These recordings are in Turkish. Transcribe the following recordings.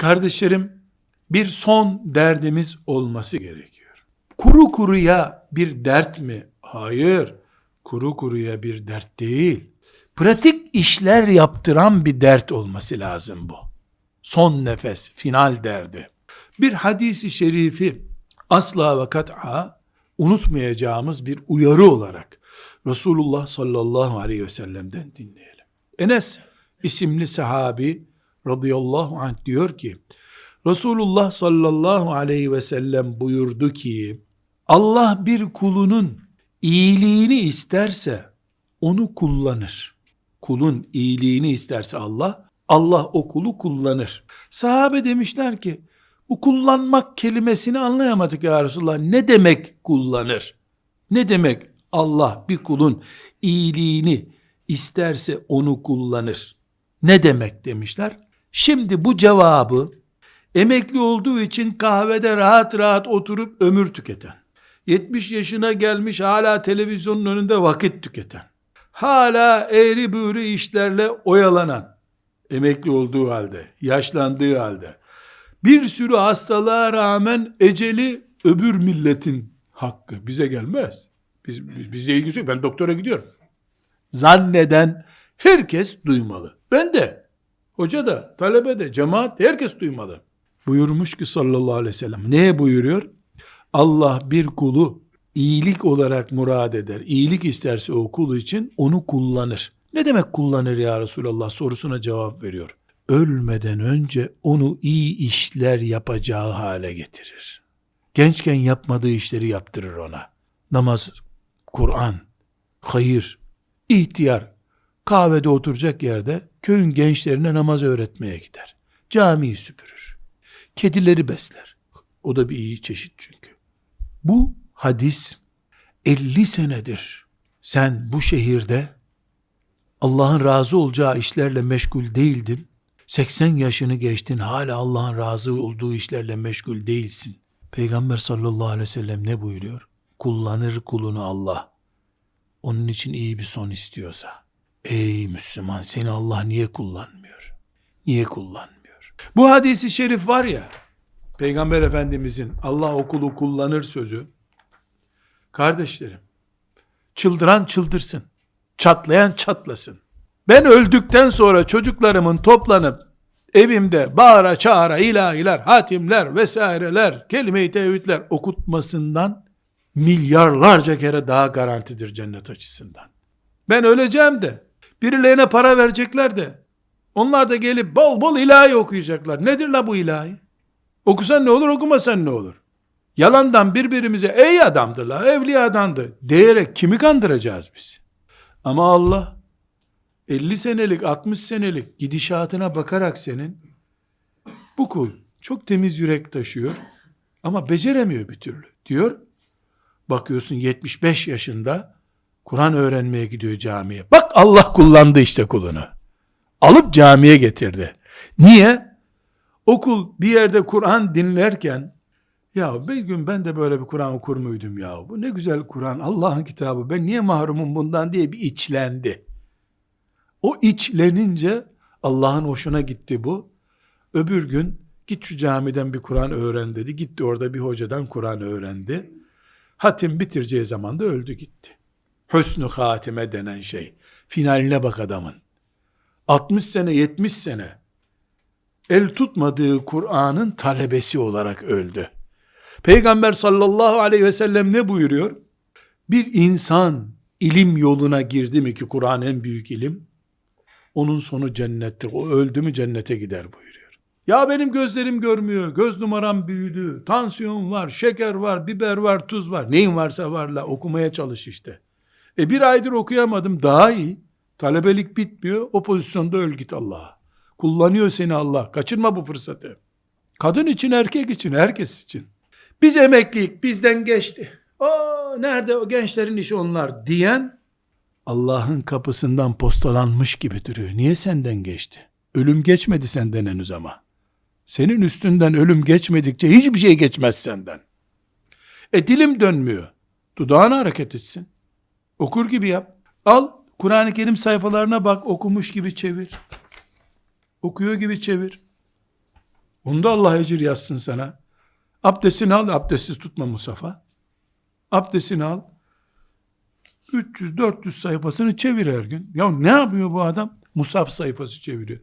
Kardeşlerim, bir son derdimiz olması gerekiyor. Kuru kuruya bir dert mi? Hayır. Kuru kuruya bir dert değil. Pratik işler yaptıran bir dert olması lazım bu. Son nefes, final derdi. Bir hadisi şerifi asla ve kat'a unutmayacağımız bir uyarı olarak Resulullah sallallahu aleyhi ve sellem'den dinleyelim. Enes isimli sahabi radıyallahu anh diyor ki Resulullah sallallahu aleyhi ve sellem buyurdu ki Allah bir kulunun iyiliğini isterse onu kullanır. Kulun iyiliğini isterse Allah, Allah o kulu kullanır. Sahabe demişler ki bu kullanmak kelimesini anlayamadık ya Resulullah. Ne demek kullanır? Ne demek Allah bir kulun iyiliğini isterse onu kullanır? Ne demek demişler? Şimdi bu cevabı emekli olduğu için kahvede rahat rahat oturup ömür tüketen, 70 yaşına gelmiş hala televizyonun önünde vakit tüketen, hala eğri büğrü işlerle oyalanan, emekli olduğu halde, yaşlandığı halde, bir sürü hastalığa rağmen eceli öbür milletin hakkı bize gelmez. Biz, biz, bizle ilgisi yok. Ben doktora gidiyorum. Zanneden herkes duymalı. Ben de, hoca da, talebe de, cemaat de herkes duymalı. Buyurmuş ki sallallahu aleyhi ve sellem. Neye buyuruyor? Allah bir kulu iyilik olarak murad eder. İyilik isterse o kulu için onu kullanır. Ne demek kullanır ya Resulallah sorusuna cevap veriyor. Ölmeden önce onu iyi işler yapacağı hale getirir. Gençken yapmadığı işleri yaptırır ona. Namaz, Kur'an, hayır, ihtiyar, kahvede oturacak yerde köyün gençlerine namaz öğretmeye gider. Camiyi süpürür. Kedileri besler. O da bir iyi çeşit çünkü. Bu hadis 50 senedir sen bu şehirde Allah'ın razı olacağı işlerle meşgul değildin. 80 yaşını geçtin hala Allah'ın razı olduğu işlerle meşgul değilsin. Peygamber sallallahu aleyhi ve sellem ne buyuruyor? Kullanır kulunu Allah. Onun için iyi bir son istiyorsa. Ey Müslüman seni Allah niye kullanmıyor? Niye kullanmıyor? Bu hadisi şerif var ya, Peygamber Efendimizin Allah okulu kullanır sözü, kardeşlerim, çıldıran çıldırsın, çatlayan çatlasın. Ben öldükten sonra çocuklarımın toplanıp evimde bağıra çağıra ilahiler, hatimler vesaireler, kelime-i tevhidler okutmasından milyarlarca kere daha garantidir cennet açısından. Ben öleceğim de birilerine para verecekler de onlar da gelip bol bol ilahi okuyacaklar. Nedir la bu ilahi? Okusan ne olur okumasan ne olur? Yalandan birbirimize ey adamdı la evliya adamdı diyerek kimi kandıracağız biz? Ama Allah 50 senelik 60 senelik gidişatına bakarak senin bu kul çok temiz yürek taşıyor ama beceremiyor bir türlü diyor. Bakıyorsun 75 yaşında Kur'an öğrenmeye gidiyor camiye. Bak Allah kullandı işte kulunu. Alıp camiye getirdi. Niye? Okul bir yerde Kur'an dinlerken ya bir gün ben de böyle bir Kur'an okur muydum ya? Bu ne güzel Kur'an, Allah'ın kitabı. Ben niye mahrumum bundan diye bir içlendi. O içlenince Allah'ın hoşuna gitti bu. Öbür gün git şu camiden bir Kur'an öğren dedi. Gitti orada bir hocadan Kur'an öğrendi. Hatim bitireceği zaman da öldü gitti. Hüsnü hatime denen şey. Finaline bak adamın. 60 sene 70 sene el tutmadığı Kur'an'ın talebesi olarak öldü. Peygamber sallallahu aleyhi ve sellem ne buyuruyor? Bir insan ilim yoluna girdi mi ki Kur'an en büyük ilim, onun sonu cennettir. O öldü mü cennete gider buyuruyor. Ya benim gözlerim görmüyor, göz numaram büyüdü, tansiyon var, şeker var, biber var, tuz var. Neyin varsa varla okumaya çalış işte. E bir aydır okuyamadım daha iyi. Talebelik bitmiyor, o pozisyonda öl git Allah'a. Kullanıyor seni Allah, kaçırma bu fırsatı. Kadın için, erkek için, herkes için. Biz emeklilik bizden geçti. O nerede o gençlerin işi onlar diyen Allah'ın kapısından postalanmış gibi duruyor. Niye senden geçti? Ölüm geçmedi senden henüz ama. Senin üstünden ölüm geçmedikçe hiçbir şey geçmez senden. E dilim dönmüyor. Dudağını hareket etsin. Okur gibi yap. Al Kur'an-ı Kerim sayfalarına bak okumuş gibi çevir. Okuyor gibi çevir. Onda Allah ecir yazsın sana. Abdestini al, abdestsiz tutma Musaf'a. Abdestini al. 300-400 sayfasını çevir her gün. Ya ne yapıyor bu adam? Musaf sayfası çeviriyor.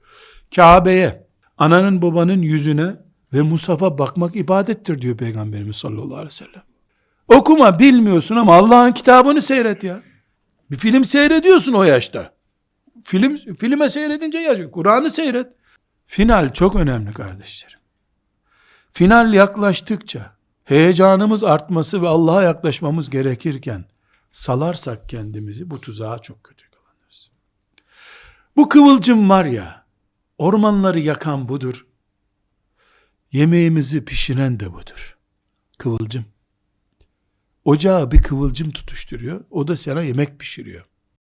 Kabe'ye, ananın babanın yüzüne ve Musaf'a bakmak ibadettir diyor Peygamberimiz sallallahu aleyhi ve sellem. Okuma bilmiyorsun ama Allah'ın kitabını seyret ya. Bir film seyrediyorsun o yaşta. Film filme seyredince yaşıyor. Kur'an'ı seyret. Final çok önemli kardeşlerim. Final yaklaştıkça heyecanımız artması ve Allah'a yaklaşmamız gerekirken salarsak kendimizi bu tuzağa çok kötü yakalanırız. Bu kıvılcım var ya, ormanları yakan budur. Yemeğimizi pişiren de budur. Kıvılcım. Ocağa bir kıvılcım tutuşturuyor. O da sana yemek pişiriyor.